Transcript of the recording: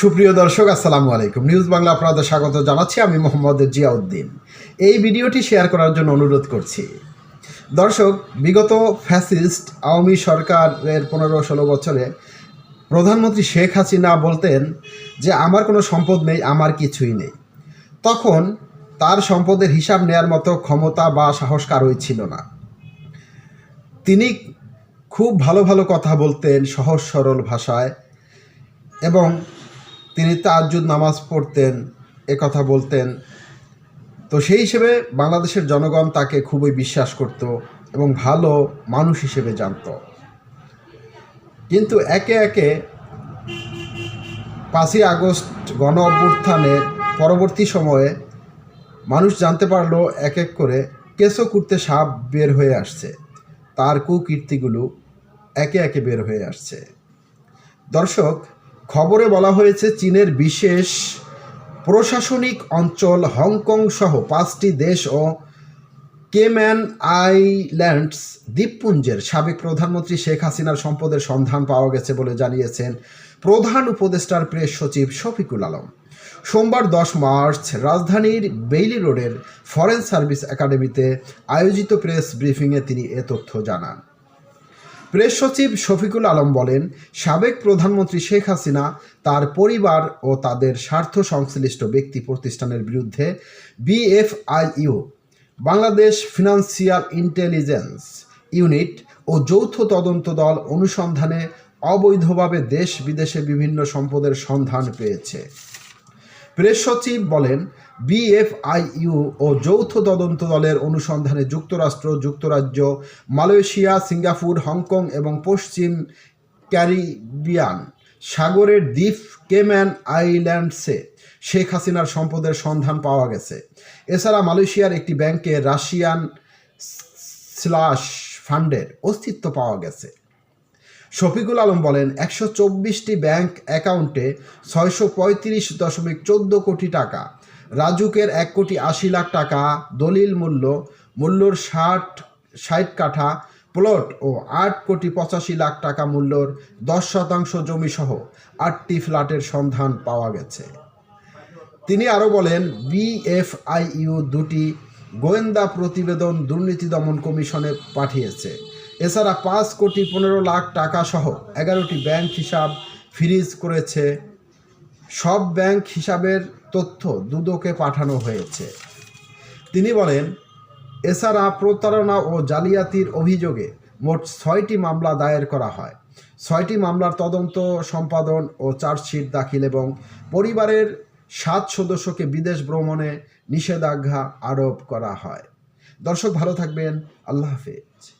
সুপ্রিয় দর্শক, আসসালামু আলাইকুম। নিউজ বাংলা আপনাদের স্বাগত জানাচ্ছি আমি মোহাম্মদ জিয়াউদ্দিন। এই ভিডিওটি শেয়ার করার জন্য অনুরোধ করছি। দর্শক, বিগত ফ্যাসিস্ট আওয়ামী সরকারের পনেরো ষোলো বছরে প্রধানমন্ত্রী শেখ হাসিনা বলতেন যে, আমার কোনো সম্পদ নেই, আমার কিছুই নেই। তখন তার সম্পদের হিসাব নেয়ার মতো ক্ষমতা বা সাহস কারোই ছিল না। তিনি খুব ভালো ভালো কথা বলতেন সহজ সরল ভাষায় এবং তিনি তাজ্জুদ নামাজ পড়তেন, এ কথা বলতেন। তো সেই হিসেবে বাংলাদেশের জনগণ তাকে খুবই বিশ্বাস করত এবং ভালো মানুষ হিসেবে জানত। কিন্তু একে একে পাঁচই আগস্ট গণ অভ্যুত্থানের পরবর্তী সময়ে মানুষ জানতে পারল এক এক করে কেঁচো কুর্তে সাপ বের হয়ে আসছে। তার কুকীর্তিগুলো একে একে বের হয়ে আসছে। দর্শক খবরে বলা হয়েছে, চীনের বিশেষ প্রশাসনিক অঞ্চল হংকং সহ পাঁচটি দেশ ও কেম্যান আইল্যান্ডস দ্বীপপুঞ্জের সাবেক প্রধানমন্ত্রী শেখ হাসিনার সম্পদের সন্ধান পাওয়া গেছে বলে জানিয়েছেন প্রধান উপদেষ্টার প্রেস সচিব শফিকুল আলম। সোমবার দশ মার্চ রাজধানীর বেইলি রোডের ফরেন সার্ভিস একাডেমিতে আয়োজিত প্রেস ব্রিফিংয়ে তিনি এ তথ্য জানান। প্রেস সচিব শফিকুল আলম বলেন, সাবেক প্রধানমন্ত্রী শেখ হাসিনা, তার পরিবার ও তাদের স্বার্থ সংশ্লিষ্ট ব্যক্তি প্রতিষ্ঠানের বিরুদ্ধে BFIU, Bangladesh financial intelligence unit ও যৌথ তদন্ত দল অনুসন্ধানে অবৈধভাবে দেশ বিদেশে বিভিন্ন সম্পদের সন্ধান পেয়েছে। প্রেস সচিব বলেন, বিএফআইইউ ও যৌথ তদন্ত দলের অনুসন্ধানে যুক্তরাষ্ট্র, যুক্তরাজ্য, মালয়েশিয়া, সিঙ্গাপুর, হংকং এবং পশ্চিম ক্যারিবিয়ান সাগরের দ্বীপ কেম্যান আইল্যান্ডসে শেখ হাসিনার সম্পদের সন্ধান পাওয়া গেছে। এছাড়া মালয়েশিয়ার একটি ব্যাংকে রাশিয়ান স্লাশ ফান্ডের অস্তিত্ব পাওয়া গেছে। শফিকুল আলম বলেন, একশো চব্বিশটি ব্যাংক অ্যাকাউন্টে ছয়শো পঁয়ত্রিশ দশমিক চোদ্দ কোটি টাকা। রাজুকের এক কোটি আশি লাখ টাকা দলিল মূল্য, মূল্যর ষাট ষাট কাঠা প্লট ও আট কোটি পঁচাশি লাখ টাকা মূল্যর দশ শতাংশ জমিসহ আটটি ফ্ল্যাটের সন্ধান পাওয়া গেছে। তিনি আরও বলেন, বিএফআইইউ দুটি গোয়েন্দা প্রতিবেদন দুর্নীতি দমন কমিশনে পাঠিয়েছে। এছাড়া পাঁচ কোটি পনেরো লাখ টাকা সহ এগারোটি ব্যাংক হিসাব ফ্রিজ করেছে। সব ব্যাংক হিসাবের তথ্য দুদকে পাঠানো হয়েছে। তিনি বলেন, এছাড়া প্রতারণা ও জালিয়াতির অভিযোগে মোট ছয়টি মামলা দায়ের করা হয়। ছয়টি মামলার তদন্ত, সম্পাদন ও চার্জশিট দাখিল এবং পরিবারের সাত সদস্যকে বিদেশ ভ্রমণে নিষেধাজ্ঞা আরোপ করা হয়। দর্শক ভালো থাকবেন, আল্লাহ হাফেজ।